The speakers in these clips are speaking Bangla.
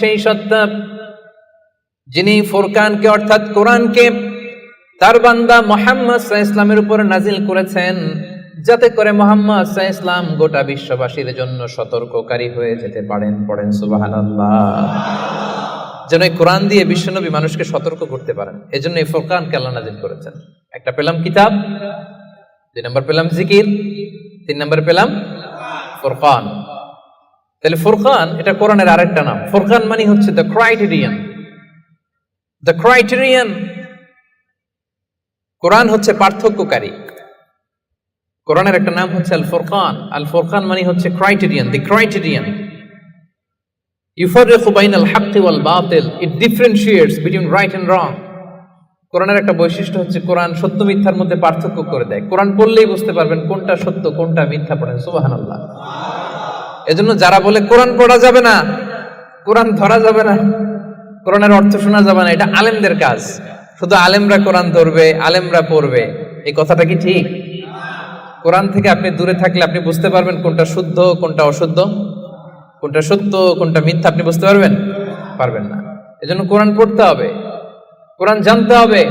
সেই সত্তা যিনি ফুরকানকে, অর্থাৎ কোরআনকে তার বান্দা মোহাম্মদ সাহা ইসলামের উপর নাজিল করেছেন, যাতে করে মোহাম্মদ সাহা ইসলাম গোটা বিশ্ববাসীর জন্য সতর্ককারী হয়ে যেতে পারেন, পড়েন সুবাহান যেন এই কোরআন দিয়ে বিশ্বনবী মানুষকে সতর্ক করতে পারেন। এজন্য এই ফোরকানকে আল্লাহ নাজিল করেছেন। একটা পেলাম কিতাব, দুই নম্বর পেলাম জিকির, তিন নম্বর পেলাম ফোরকান। তাহলে ফুরকান, এটা কোরআনের আরেকটা নাম। ফুরকান মানে হচ্ছে দ্য ক্রাইটেরিয়ান দ্য ক্রাইটেরিয়ান কোরআন হচ্ছে পার্থক্যকারী। কোরআনের একটা নাম হচ্ছে আল ফুরকান আল ফুরকান মানে হচ্ছে ক্রাইটেরিয়ান দি ক্রাইটেরিয়ান ইউফারিকু বাইনাল হাক্কি ওয়াল বাতিল it differentiates between right and wrong কোরআনের একটা বৈশিষ্ট্য হচ্ছে কোরআন সত্য মিথ্যার মধ্যে পার্থক্য করে দেয়। কোরআন পড়লেই বুঝতে পারবেন কোনটা সত্য, কোনটা মিথ্যা পড়েন। সুবহানাল্লাহ। এজন্য যারা বলে কোরআন পড়া যাবে না, কোরআন ধরা যাবে না, কোরআনের অর্থ শোনা যাবে না, এটা আলেমদের কাজ। শুধু আলেমরা কোরআন ধরবে, আলেমরা পড়বে, এই কথাটা কি ঠিক? কোরআন থেকে আপনি দূরে থাকলে আপনি বুঝতে পারবেন কোনটা শুদ্ধ, কোনটা অশুদ্ধ। কোনটা সত্য, কোনটা মিথ্যা, আপনি বুঝতে পারবেন? পারবেন না। এজন্য কোরআন পড়তে হবে। কোরআন জানতে হবে।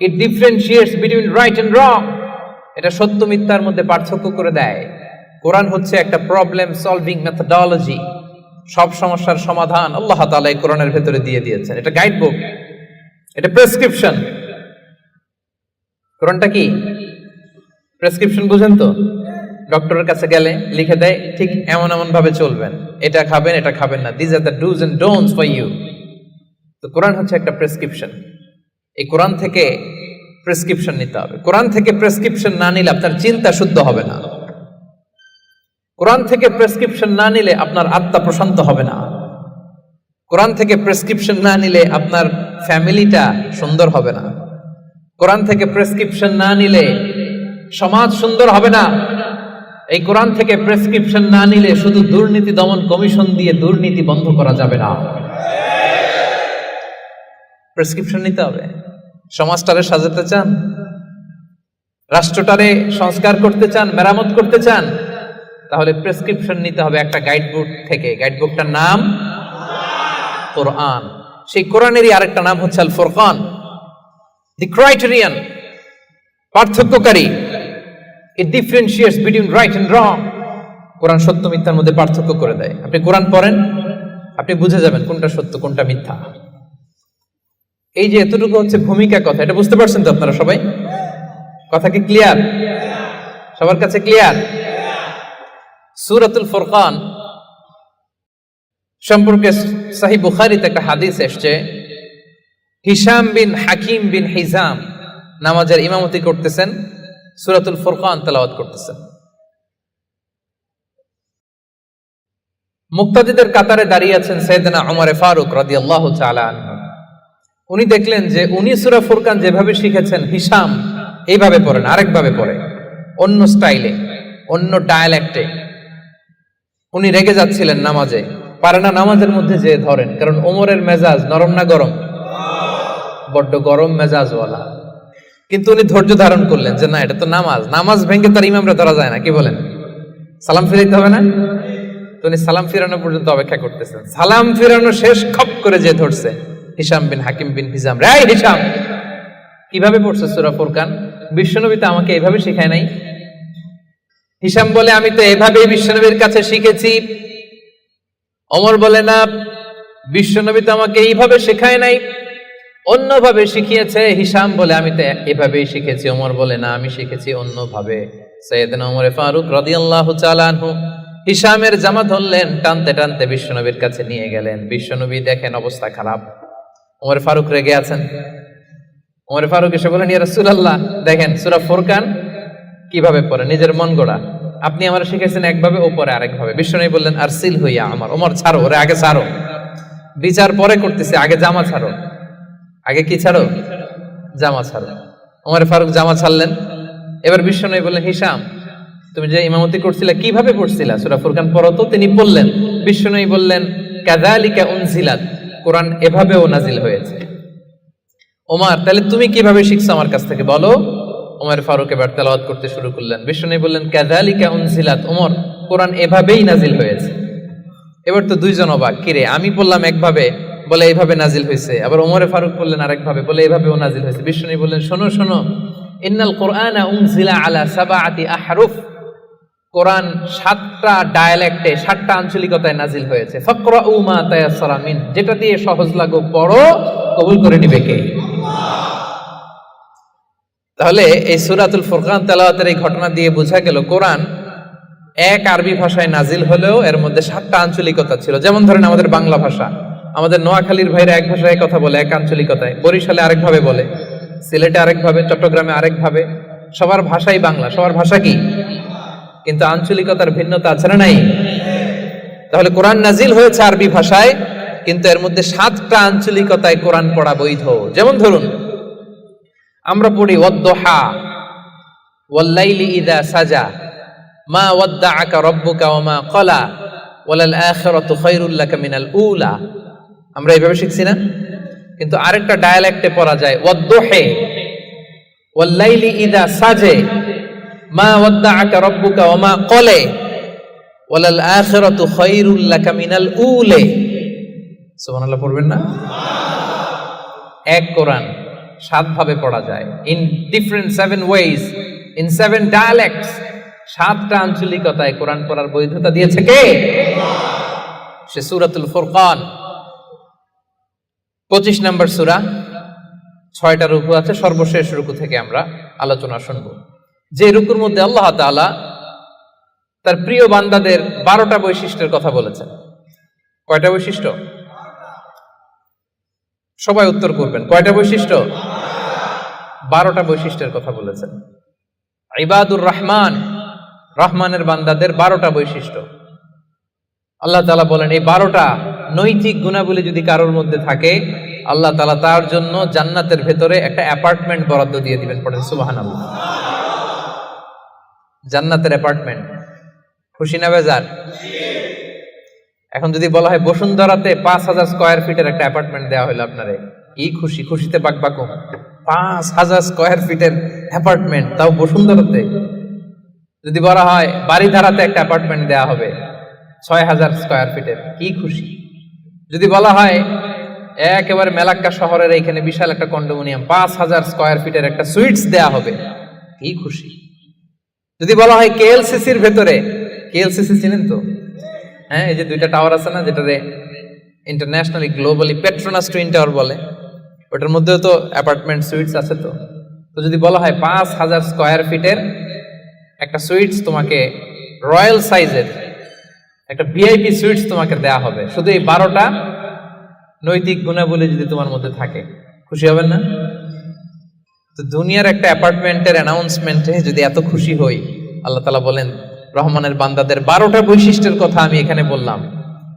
It differentiates between right and wrong এটা সত্য, মিথ্যার মধ্যে পার্থক্য করে দেয়। কোরআন হচ্ছে একটা প্রবলেম সলভিং মেথডোলজি সব সমস্যার সমাধান আল্লাহ তাআলা এই কোরআনের ভেতরে দিয়ে দিয়েছেন। এটা গাইড বুক এটা প্রেসক্রিপশন কোরআনটা কি? প্রেসক্রিপশন বুঝেন তো? ডক্টরের কাছে গেলে লিখে দেয়, ঠিক এমন এমন ভাবে চলবেন। এটা খাবেন এটা খাবেন না। These are the do's and don'ts for you তো কোরআন হচ্ছে একটা প্রেসক্রিপশন এই কোরআন থেকে প্রেসক্রিপশন নিতে হবে। কোরআন থেকে প্রেসক্রিপশন না নিলে আপনার চিন্তা শুদ্ধ হবে না। কোরআন থেকে প্রেসক্রিপশন না নিলে আপনার আত্মা প্রশান্ত হবে না। কোরআন থেকে প্রেসক্রিপশন না নিলে আপনার ফ্যামিলিটা সুন্দর হবে না। কোরআন থেকে প্রেসক্রিপশন না নিলে সমাজ সুন্দর হবে না। এই কোরআন থেকে প্রেসক্রিপশন না নিলে শুধু দুর্নীতি দমন কমিশন দিয়ে দুর্নীতি বন্ধ করা যাবে না। প্রেসক্রিপশন নিতে হবে। সমাজটারে সাজাতে চান, রাষ্ট্রটারে সংস্কার করতে চান, মেরামত করতে চান তাহলে প্রেসক্রিপশন নিতে হবে একটা গাইড বুক থেকে। গাইড বুকটার নাম? কোরআন সেই কোরআনেরই আরেকটা নাম হচ্ছে আল ফোরকান the criterion পার্থক্যকারী। It differentiates between right and wrong কোরআন সত্য মিথ্যার মধ্যে পার্থক্য করে দেয়। আপনি কোরআন পড়েন, আপনি বুঝে যাবেন কোনটা সত্য, কোনটা মিথ্যা। এই যে এতটুকু হচ্ছে ভূমিকা কথা, এটা বুঝতে পারছেন তো আপনারা সবাই? কথা কি ক্লিয়ার সবার কাছে ক্লিয়ার সুরাতুল ফুরকান। সম্পর্কে সাহি বুখারিতে একটা হাদিস এসছে হিসাম বিন হাকিম বিন হিজাম নামাজের ইমামতি করতেছেন, সুরাতুল ফুরকান তেলাওয়াত করতেছেন। মুক্তাদিদের কাতারে দাঁড়িয়ে আছেন সৈয়দনা ওমরে ফারুক তাআলা আনহু। উনি দেখলেন যে উনি সুরা ফুরকান যেভাবে শিখেছেন হিসাম এইভাবে পড়েন, আরেকভাবে পড়ে। অন্য স্টাইলে, অন্য ডায়ালেক্টে উনি রেগে যাচ্ছিলেন নামাজে। পারে না নামাজের মধ্যে যে ধরেন, কারণ ওমরের মেজাজ নরম না গরম? বড্ড গরম মেজাজওয়ালা। কিন্তু উনি ধৈর্য ধারণ করলেন যে না, এটা তো নামাজ। নামাজ ভেঙে তার ইমামরা ধরা যায় না, কি বলেন? সালাম ফিরাইতে হবে না? তো উনি সালাম ফিরানো পর্যন্ত অপেক্ষা করতেছেন। সালাম ফিরানো শেষ, খপ করে যে ধরছে হিসাম বিন হাকিম বিন হিজাম। রে হিসাম কীভাবে পড়ছে সুরা ফুরকান? বিশ্বনবী তো আমাকে এইভাবে শেখায় নাই। হিসাম বলে, আমি তো এভাবেই বিশ্বনবীর কাছে শিখেছি। অমর বলে, না, বিশ্বনবী তো আমাকে এইভাবে শেখায় নাই, অন্যভাবে শিখিয়েছে। হিসাম বলে, আমি তো এভাবেই শিখেছি। ওমর বলে, না, আমি শিখেছি অন্যভাবে। সৈয়দনা ওমরে ফারুক রাদিয়াল্লাহু তাআলা আনহু হিসামের জামা ধরলেন, টানতে টানতে বিশ্বনবীর কাছে নিয়ে গেলেন। বিশ্বনবী দেখেন অবস্থা খারাপ। ওমর ফারুক রেগে আছেন। ওমর ফারুক এসে বলেন ইয়া রাসূলুল্লাহ, দেখেন, সূরা ফুরকান কীভাবে পড়ে? নিজের মন গড়া। আপনি আমার শিখেছেন একভাবে ও পরে আরেকভাবে। বিশ্বনবী বললেন আর সিল হইয়া আমার, ওমর, ছাড়ো, ওরে আগে ছাড়ো। বিচার পরে করতেছে, আগে জামা ছাড়ো। আগে কি ছাড়ো? জামা ছাড়ো। ওমর ফারুক জামা ছাড়লেন। এবার বিশ্বনবী বললেন হিসাম তুমি যে ইমামতি করছিলে, কীভাবে পড়ছিলা? সূরা ফুরকান পড়ো তো? তিনি বললেন বিশ্বনবী বললেন, কাযালিকা উনজিলাত, কোরআন এভাবেও নাজিল হয়েছে। ওমর, তাহলে তুমি কীভাবে শিখছো আমার কাছ থেকে? বলো। ওমর ফারুক এবার তেলাওয়াত করতে শুরু করলেন। বিষ্ণু বললেন, কাযালিকা উনজিলাত ওমর কোরআন এভাবেই নাজিল হয়েছে। এবার তো দুইজন অবাক। কিরে, আমি বললাম একভাবে, বলে এইভাবে নাজিল হয়েছে। আবার ওমরে ফারুক বললেন, আরেকভাবে, বলে এইভাবেও নাজিল হয়েছে। বিষ্ণু বললেন, শোনো শোনো, ইন্নাল কোরআন উনজিলা আলা সাবাআতি আহরুফ। কোরআন সাতটা ডায়ালেক্টে, সাতটা আঞ্চলিকতায় নাজিল হয়েছে। ফকরা উমা তায়াসসারা যেটা দিয়ে সহজ লাগো পড়ো, কবুল করে নিবে কে? তাহলে এই সুরাতুল ফুরকান তেলাওয়াতের এই ঘটনা দিয়ে বোঝা গেল, কোরআন এক আরবি ভাষায় নাজিল হলেও এর মধ্যে সাতটা আঞ্চলিকতা ছিল। যেমন ধরেন আমাদের বাংলা ভাষা। আমাদের নোয়াখালীর ভাইরা এক ভাষায় কথা বলে, এক আঞ্চলিকতায়। বরিশালে আরেকভাবে বলে, সিলেটে আরেকভাবে, চট্টগ্রামে আরেকভাবে। সবার ভাষাই বাংলা। সবার ভাষা কি? কিন্তু আঞ্চলিকতার ভিন্নতা আছে না নাই? তাহলে কোরআন নাজিল হয়েছে আরবি ভাষায়, কিন্তু এর মধ্যে সাতটা আঞ্চলিকতায় কোরআন পড়া বৈধ। যেমন ধরুন আমরা পড়ি, ওয়াদ্দোহা, ওয়াল্লাইলি ইদা সাজা, মা ওয়াদ্দাআকা রব্বুকা ও মা কলা ওয়ালাল আখিরাতু খায়রুল লাকা মিনাল উলা। আমরা এইভাবে শিখছি না? কিন্তু আরেকটা ডায়ালেক্টে পড়া যায়, ওয়াদ্দোহে, ওয়াল্লাইলি ইদা সাজে, মা ওয়াদ্দাআকা রব্বুকা ও মা ক্বালে ওয়ালাল আখিরাতু খায়রুল লাকা মিনাল উলে। সুবহানাল্লাহ, পড়বেন না? এক কোরআন। সাত ভাবে পড়া যায়। In different seven ways in seven dialects সাতটা আঞ্চলিকতায় কোরআন পড়ার বৈধতা দিয়েছে কে? সে সুরাতুল ফুরকান। পঁচিশ নম্বর সুরা, ছয়টা রুকু আছে, সর্বশেষ রুকু থেকে আমরা আলোচনা শুনব। যে রুকুর মধ্যে আল্লাহ তাআলা তার প্রিয় বান্দাদের বারোটা বৈশিষ্ট্যের কথা বলেছেন। কয়টা বৈশিষ্ট্য? সবাই উত্তর করবেন। কয়টা বৈশিষ্ট্য? বারোটা বৈশিষ্ট্যের কথা বলেছেন। ইবাদুর রহমান, রহমানের বান্দাদের বারোটা বৈশিষ্ট্য। আল্লাহ তালা বলেন, এই বারোটা নৈতিক গুণাবলী যদি কারোর মধ্যে থাকে, আল্লাহ তালা তার জন্য জান্নাতের ভেতরে একটা অ্যাপার্টমেন্ট বরাদ্দ দিয়ে দিবেন পড়েন সুবাহান আল্লাহ জান্নাতের অ্যাপার্টমেন্ট। খুশি না বেজার? এখন যদি বলা হয় বসুন্ধরাতে পাঁচ হাজার স্কোয়ার ফিটের একটা অ্যাপার্টমেন্ট দেওয়া হলো আপনারে কি খুশি, খুশিতে বাক বাকবাকুম। পাঁচ হাজার স্কোয়ার ফিটের অ্যাপার্টমেন্ট তাও বসুন্ধরাতে। যদি বলা হয় বাড়িধারাতে একটা অ্যাপার্টমেন্ট দেওয়া হবে, ছয় হাজার স্কোয়ার ফিটের কি খুশি। যদি বলা হয় একেবারে মেলাক্কা শহরের এইখানে বিশাল একটা কন্ডোমিনিয়াম পাঁচ হাজার স্কোয়ার ফিটের একটা সুইটস দেয়া হবে, কি খুশি। যদি বলা হয় কেএলসিসির ভেতরে, কেএলসিসি চিনেন তো? হ্যাঁ এই যে দুইটা টাওয়ার আছে না যেটারে internationally globally Petronas twin tower বলে। ওটার মধ্যেও তো অ্যাপার্টমেন্ট সুইটস আছে তো। তো যদি বলা হয় পাঁচ হাজার স্কোয়ার ফিটের একটা সুইটস তোমাকে রয়্যাল সাইজের একটা ভিআইপি সুইটস তোমাকে দেয়া হবে। শুধু এই বারোটা নৈতিক গুণাবলী যদি তোমার মধ্যে থাকে, খুশি হবেন না? তো দুনিয়ার একটা অ্যাপার্টমেন্টের অ্যানাউন্সমেন্টে যদি এত খুশি হই, আল্লাহ তালা বলেন, রহমানের বান্দাদের বারোটা বৈশিষ্ট্যের কথা আমি এখানে বললাম।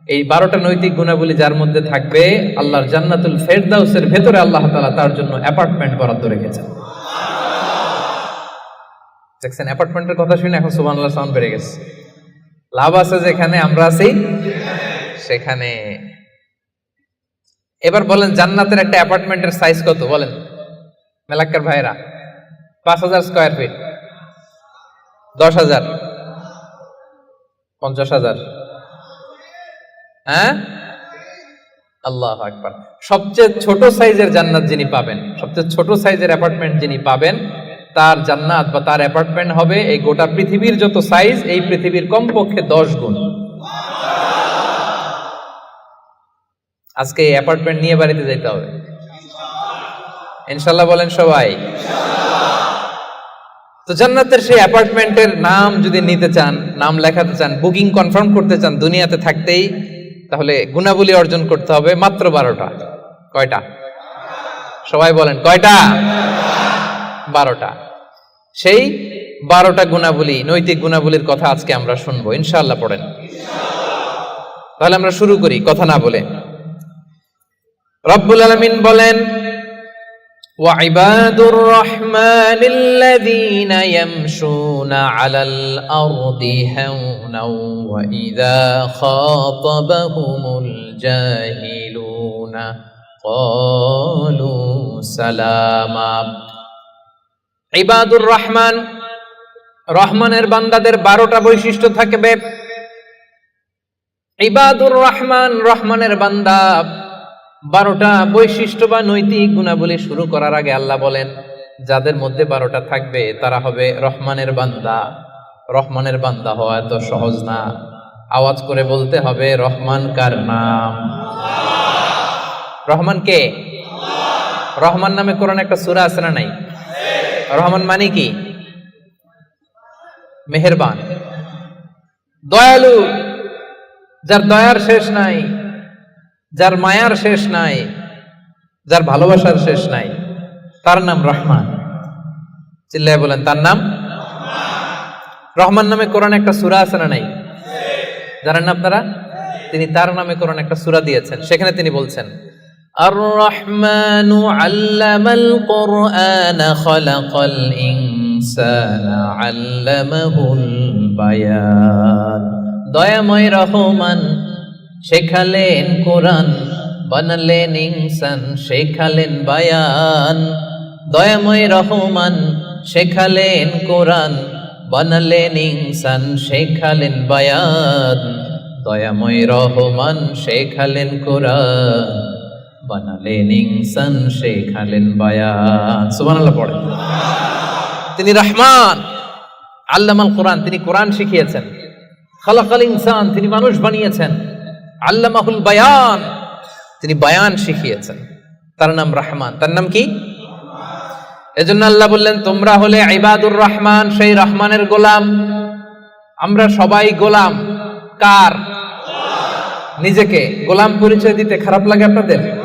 এই বারোটা নৈতিক গুণাবলী যার মধ্যে থাকবে আল্লাহর জান্নাতুল ফেরদাউসের ভেতরে আল্লাহ তালা তার জন্য অ্যাপার্টমেন্ট বরাদ্দ রেখেছেন। দেখছেন, অ্যাপার্টমেন্টের কথা শুনে এখন সুবান আল্লাহ বেড়ে গেছে। লাভ আছে যেখানে, আমরা আছি সেখানে। এবার বলেন, জান্নাতের একটা অ্যাপার্টমেন্টের সাইজ কত? বলেন। মেলাক্কার ভাইরা পাঁচ হাজার স্কোয়ার ফিট দশ হাজার। পঞ্চাশ হাজার। হ্যাঁ? আল্লাহ আকবার। সবচেয়ে ছোট সাইজের জান্নাত যিনি পাবেন, সবচেয়ে ছোট সাইজের অ্যাপার্টমেন্ট যিনি পাবেন, তার জান্নাত বা তার অ্যাপার্টমেন্ট হবে এই গোটা পৃথিবীর যত সাইজ, এই পৃথিবীর কমপক্ষে দশ গুণ। আজকে এই অ্যাপার্টমেন্ট নিয়ে বাড়িতে যেতে হবে। ইনশাল্লাহ বলেন সবাই। তো জান্নাতের সেই অ্যাপার্টমেন্টের নাম যদি নিতে চান, নাম লেখাতে চান, বুকিং কনফার্ম করতে চান, দুনিয়াতে থাকতেই তাহলে গুণাবলী অর্জন করতে হবে মাত্র বারোটা। কয়টা? সবাই বলেন, কয়টা? বারোটা। সেই বারোটা গুণাবলী, নৈতিক গুণাবলীর কথা আজকে আমরা শুনব। ইনশাআল্লাহ পড়েন। তাহলে আমরা শুরু করি, কথা না বলে। রব্বুল আলমিন বলেন وعباد الرحمن الذين يمشون على الأرض هونا وإذا خاطبهم الجاهلون قالوا سلاما ইবাদুর রহমান রহমানের বান্দাদের বারোটা বৈশিষ্ট্য থাকবে ইবাদুর রহমান রহমানের বান্দা বারোটা বৈশিষ্ট্য বা নৈতিক গুণাবলী শুরু করার আগে আল্লাহ বলেন, যাদের মধ্যে বারোটা থাকবে, তারা হবে রহমানের বান্দা। রহমানের বান্দা হওয়া এত সহজ না। আওয়াজ করে বলতে হবে, রহমান কার নাম? রহমান কে? রহমান নামে কোরআন একটা সুরা আছে না নাই? রহমান মানে কি? মেহেরবান। দয়ালু, যার দয়ার শেষ নাই যার মায়ার শেষ নাই, যার ভালোবাসার শেষ নাই, তার নাম রহমান। চিল্লায় বলেন, তার নাম রহমান। নামে কোরআন একটা সুরা আছে না নাই? জানেন না আপনারা? তিনি তার নামে কোরআন একটা সুরা দিয়েছেন, সেখানে তিনি বলছেন আর রহমান আল্লামাল কোরআন খলাকাল ইনসান আল্লামাহুল বায়ান। দয়াময় রহমান শেখালেন কোরআন, বানালেন ইনসান, শেখালেন বায়ান। দয়াময় রহমান, শেখালেন কোরআন, বানালেন ইনসান, শেখালেন বায়ান। দয়াময় রহমান, শেখালেন কোরআন, বানালেন ইনসান, শেখালেন বায়ান। সুবহানাল্লাহ পড়ে তিনি রহমান, আল্লামাল কোরআন, তিনি কোরআন শিখিয়েছেন। খালাকাল ইনসান, তিনি মানুষ বানিয়েছেন। আল্লামাহুল বায়ান। তিনি বায়ান শিখিয়েছেন। তার নাম রহমান। তার নাম কি? এজন্য আল্লাহ বললেন, তোমরা হলে ইবাদুর রহমান, সেই রহমানের গোলাম। আমরা সবাই গোলাম। কার? নিজেকে। গোলাম পরিচয় দিতে খারাপ লাগে আপনাদের?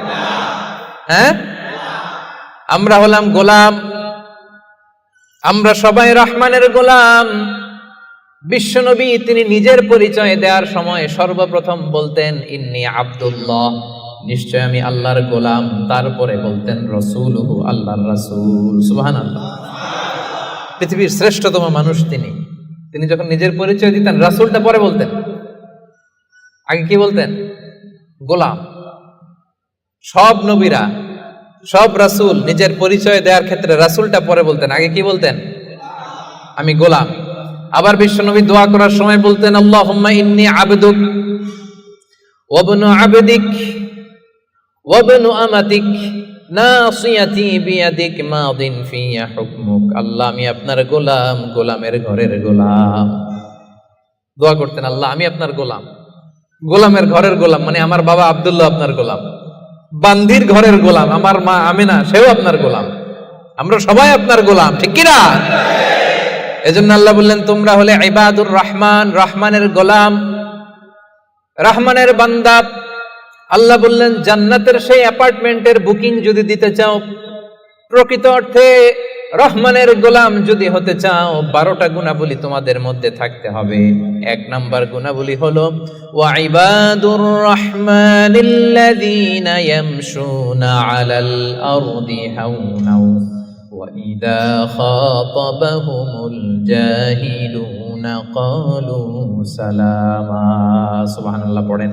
হ্যাঁ? আমরা হলাম গোলাম। আমরা সবাই রহমানের গোলাম। বিশ্বনবী তিনি নিজের পরিচয় দেওয়ার সময় সর্বপ্রথম বলতেন, ইন্নি আব্দুল্লাহ। নিশ্চয় আমি আল্লাহর গোলাম। তারপরে বলতেন রসুল আল্লাহর রাসূল। সুবহান আল্লাহ পৃথিবীর শ্রেষ্ঠতম মানুষ তিনি। তিনি যখন নিজের পরিচয় দিতেন, রাসূলটা পরে বলতেন। আগে কি বলতেন? গোলাম। সব নবীরা, সব রাসূল নিজের পরিচয় দেওয়ার ক্ষেত্রে রাসূলটা পরে বলতেন। আগে কি বলতেন? আমি গোলাম। আবার বিশ্বনবী দোয়া করার সময় বলতেন, আল্লাহুম্মা ইন্নী ওয়াবনু আবদিক ওয়াবনু আমাতিক আল্লাহ আল্লাহ ঘরের গোলাম মানে আমার বাবা আব্দুল্লাহ আপনার গোলাম। বান্দির ঘরের গোলাম, আমার মা আমিনা, সেও আপনার গোলাম। আমরা সবাই আপনার গোলাম, ঠিক কিনা? এজন্য আল্লাহ বললেন, তোমরা হলে ইবাদুর রহমান, রহমানের গোলাম, রহমানের বান্দা। আল্লাহ বললেন, জান্নাতের সেই অ্যাপার্টমেন্টের বুকিং যদি দিতে চাও, প্রকৃত অর্থে রহমানের গোলাম যদি হতে চাও, বারোটা গুণাবলী তোমাদের মধ্যে থাকতে হবে। এক নাম্বার গুণাবলী হলো ওয়াইবাদুর রহমানিল্লাযীনা আলাল আরদি হাওনাও। وإذا خاطبهم الجاهلون قالوا سلاما سبحان الله পড়েন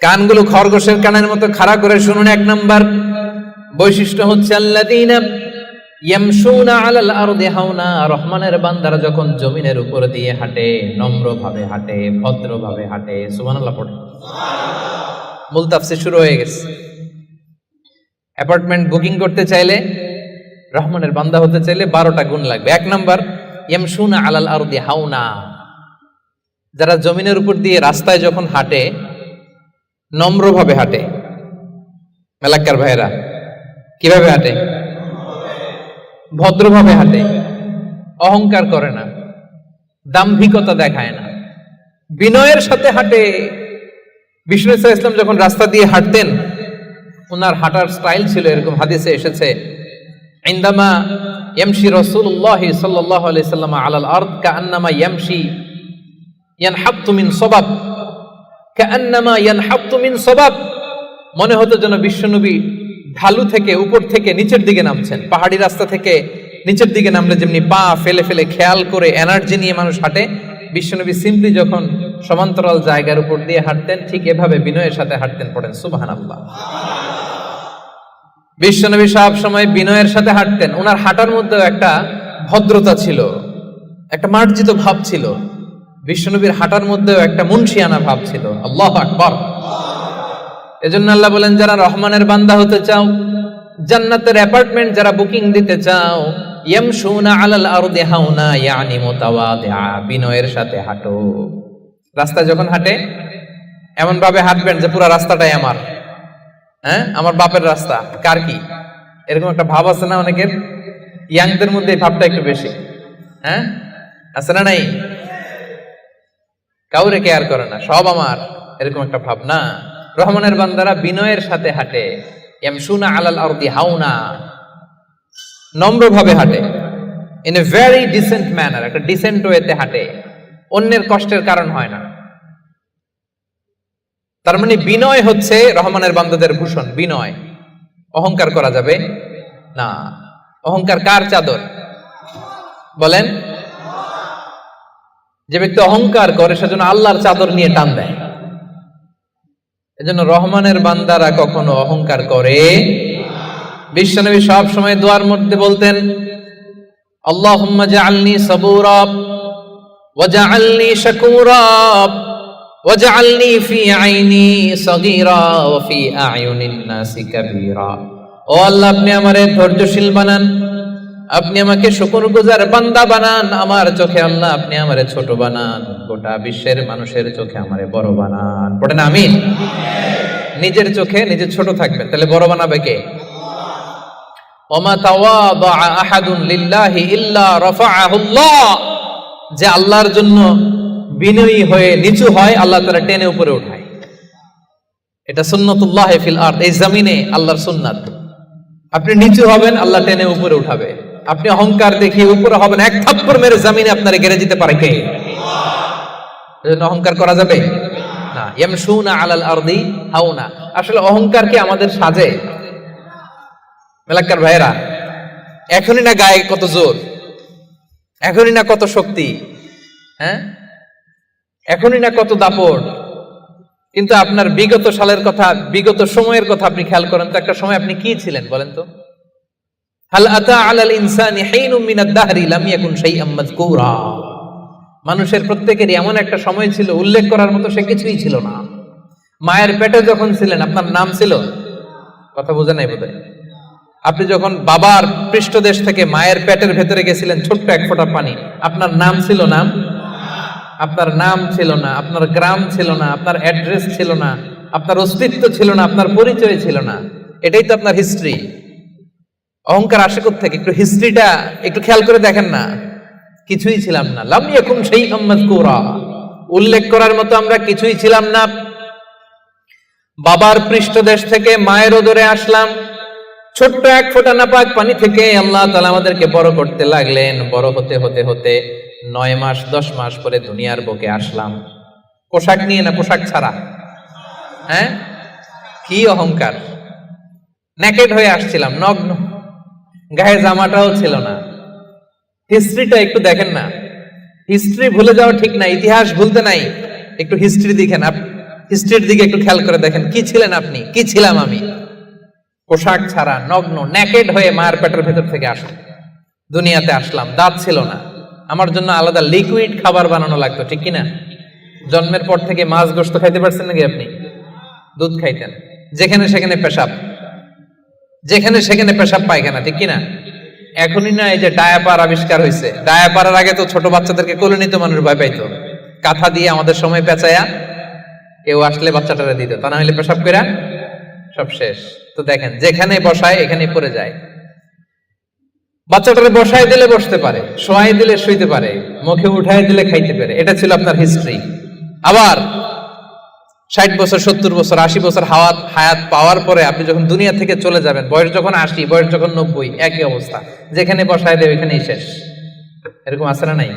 কানগুলো খরগোশের কানের মতো খাড়া করে শুনুন এক নাম্বার বৈশিষ্ট্য হচ্ছে আল্লাযীনা ইয়ামশুনা আলাল আরদি হাওনা রহমানের বান্দারা যখন জমিনের উপর দিয়ে হাঁটে নম্রভাবে হাঁটে ভদ্রভাবে হাঁটে সুবহানাল্লাহ পড়ে মূল তাফসীর শুরু হয়ে গেছে অ্যাপার্টমেন্ট বুকিং করতে চাইলে রহমানের বান্দা হতে চাইলে বারোটা গুণ লাগবে। এক নম্বর, ইয়ামশুনা আলাল আরদি হাওনা। যারা জমিনের উপর দিয়ে রাস্তায় যখন হাঁটে, নম্রভাবে হাঁটে। মেলাক্কার ভাইরা কীভাবে হাঁটে? ভদ্রভাবে হাঁটে। অহংকার করে না। দাম্ভিকতা দেখায় না। বিনয়ের সাথে হাঁটে। বিষ্ণু ইসলাম যখন রাস্তা দিয়ে হাঁটতেন ওনার হাঁটার স্টাইল ছিল এরকম, হাদিসে এসেছে, ইন্দামা ইয়ামশি রাসূলুল্লাহ সাল্লাল্লাহু আলাইহি সাল্লাম আলাল আরদ, কাআন্নামা ইয়ামশি ইয়ানহাবতু মিন সবাব, কাআন্নামা ইয়ানহাবতু মিন সবাব। মনে হতো যেন বিশ্বনবী ঢালু থেকে উপর থেকে নিচের দিকে নামছেন, পাহাড়ি রাস্তা থেকে নিচের দিকে নামলে যেমনি পা ফেলে ফেলে খেয়াল করে এনার্জি নিয়ে মানুষ হাঁটে, বিশ্বনবী সিম্পলি যখন সমান্তরাল জায়গার উপর দিয়ে হাঁটতেন, ঠিক এভাবে বিনয়ের সাথে হাঁটতেন পড়েন সুবাহান আল্লাহ বিশ্বনবী সব সময় বিনয়ের সাথে হাঁটতেন, ওনার হাঁটার মধ্যেও একটা ভদ্রতা ছিল, একটা মার্জিত ভাব ছিল। বিশ্বনবীর হাঁটার মধ্যেও একটা মুন্সিয়ানা ভাব ছিল, আল্লাহ আকবর। এজন্য আল্লাহ বলেন, যারা রহমানের বান্দা হতে চাও, জান্নাতের অ্যাপার্টমেন্ট যারা বুকিং দিতে চাও, ইয়ামশুনা আলাল আরদি হাউনা, ইয়ানি মুতাওয়াদিআ, বিনয়ের সাথে হাঁটো। রাস্তায় যখন হাঁটে এমন ভাবে হাঁটবেন যে পুরো রাস্তাটাই আমার। হ্যাঁ? আমার বাপের রাস্তা। কার কি? এরকম একটা ভাব আছে না অনেকের? ইয়াংদের মধ্যে এই ভাবটা একটু বেশি। হ্যাঁ? আছে না নাই? কাউরে কেয়ার করে না, সব আমার। এরকম একটা ভাব না। রহমানের বান্দারা বিনয়ের সাথে হাঁটে। ইয়ামশুনা আলাল আরদি হাউনা নম্রভাবে হাঁটে। In a very decent manner একটা ডিসেন্ট ওয়েতে হাঁটে। অন্যের কষ্টের কারণ হয় না। তার মানে বিনয় হচ্ছে রহমানের বান্দাদের ভূষণ, বিনয়। অহংকার করা যাবে না। অহংকার কার চাদর? বলেন। যে ব্যক্তি অহংকার করে, সেজন্য আল্লাহর চাদর নিয়ে টান দেয়। এজন্য রহমানের বান্দারা কখনো অহংকার করে। বিশ্বনবী সব সময় দোয়ার মধ্যে বলতেন, আল্লাহুম্মা জাআলনি সাবুরা ওয়াজআলনি ফি আইনি সগীরা ওয়া ফি আয়ুনিন নাসি কাবীরা ও আল্লাহ, আপনি ধৈর্যশীল বানান। আপনি আমাকে শুকর গুজার বান্দা বানান। আমার চোখে আল্লাহ, আপনি আমারে ছোট বানান। গোটা বিশ্বের মানুষের চোখে আমারে বড় বানান। পড়েন আমিন? নিজের চোখে নিজে ছোট থাকবেন। তাহলে বড় বানাবে কে? ওমা তাওয়াদা আহাদুন লিল্লাহি ইল্লা রাফাআহুল্লাহ। যে আল্লাহর জন্য বিনয়ী হয়ে নিচু হয়, আল্লাহ তারা টেনে উপরে উঠায়। এটা সুন্নতুল্লাহ ফিল আরদ, এই জমিনে আল্লাহর সুন্নাত। আপনি নিচু হবেন, আল্লাহ টেনে উপরে উঠাবে। আপনি অহংকার দেখিয়ে উপরে হবেন, এক থাপ্পড় মেরে জমিনে আপনারে গেড়ে দিতে পারে কে? অহংকার করা যাবে? না। ইয়ামশুনা আলাল আরদি হাউনা আসলে অহংকার কি আমাদের সাজে? মেলাক্কার ভাইরা এখনই না গায়ে কত জোর? এখনই না কত শক্তি হ্যাঁ? এখনই না কত দাপট। কিন্তু আপনার বিগত সালের কথা, বিগত সময়ের কথা আপনি খেয়াল করেন, তো একটা সময় আপনি কি ছিলেন বলেন তো? মানুষের প্রত্যেকেরই এমন একটা সময় ছিল, উল্লেখ করার মতো সে কিছুই ছিল না। মায়ের পেটে যখন ছিলেন, আপনার নাম ছিল? কথা বোঝে নাই বোধহয়? আপনি যখন বাবার পৃষ্ঠদেশ থেকে মায়ের পেটের ভেতরে গেছিলেন ছোট্ট এক ফোঁটা পানি, আপনার নাম ছিল নাম আপনার নাম ছিল না, আপনার গ্রাম ছিল না, আপনার অ্যাড্রেস ছিল না, আপনার অস্তিত্ব ছিল না, আপনার পরিচয় ছিল না। এটাই তো আপনার হিস্ট্রি অহংকার আসে থেকে একটু হিস্ট্রিটা একটু খেয়াল করে দেখেন না। কিছুই ছিলাম না। লাম ইয়াকুম সেই আহমদ কোরা উল্লেখ করার মতো আমরা কিছুই ছিলাম না। বাবার পৃষ্ঠদেশ থেকে মায়ের ওদরে আসলাম। ছোট্ট এক ফোঁটা নাপাক পানি থেকে আল্লাহ তালা আমাদেরকে বড় করতে লাগলেন। বড় হতে হতে হতে নয় মাস, দশ মাস পরে দুনিয়ার বুকে আসলাম। পোশাক নিয়ে না পোশাক ছাড়া? হ্যাঁ? কি অহংকার। নেকেড হয়ে আসছিলাম, নগ্ন। গায়ে জামাটাও ছিল না। হিস্ট্রিটা একটু দেখেন না। হিস্ট্রি ভুলে যাওয়া ঠিক না, ইতিহাস ভুলতে নাই। একটু হিস্ট্রি দেখেন হিস্ট্রির দিকে একটু খেয়াল করে দেখেন, কি ছিলেন আপনি? কি ছিলাম আমি? পোশাক ছাড়া নগ্ন ন্যাকেড হয়ে মায়ের পেটের ভেতর থেকে আসলাম দুনিয়াতে আসলাম, দাঁত ছিল না। আমার জন্য আলাদা লিকুইড খাবার বানানো লাগতো, ঠিক কিনা? জন্মের পর থেকে মাছ গোস্ত খাইতে পারছেন নাকি আপনি? দুধ খাইতেন। যেখানে সেখানে পেশাব। যেখানে সেখানে পেশাব পায়খানা, ঠিক কিনা? এখনই না এই যে ডায়াপার আবিষ্কার হয়েছে ডায়াপারের আগে তো ছোট বাচ্চাদেরকে কোলে নিতে মানুষ, ভয় পাইতো। কাঁথা দিয়ে আমাদের সময় পেঁচায়া কেউ আসলে বাচ্চাটারে দিত, তা না হলে পেশাব করে সব শেষ। তো দেখেন, যেখানে বসায় এখানে পড়ে যায়। বাচ্চাটারে বসায় দিলে বসতে পারে শোয়াই দিলে শুইতে পারে, মুখে উঠাই দিলে খাইতে পারে। এটা ছিল আপনার হিস্ট্রি আবার ষাট বছর, সত্তর বছর, আশি বছর হাওয়াত, হায়াত পাওয়ার পরে আপনি যখন দুনিয়া থেকে চলে যাবেন, বয়স যখন আশি, বয়স যখন নব্বই, একই অবস্থা। যেখানে বসায় দেবে এখানেই শেষ। এরকম আছে না নাই?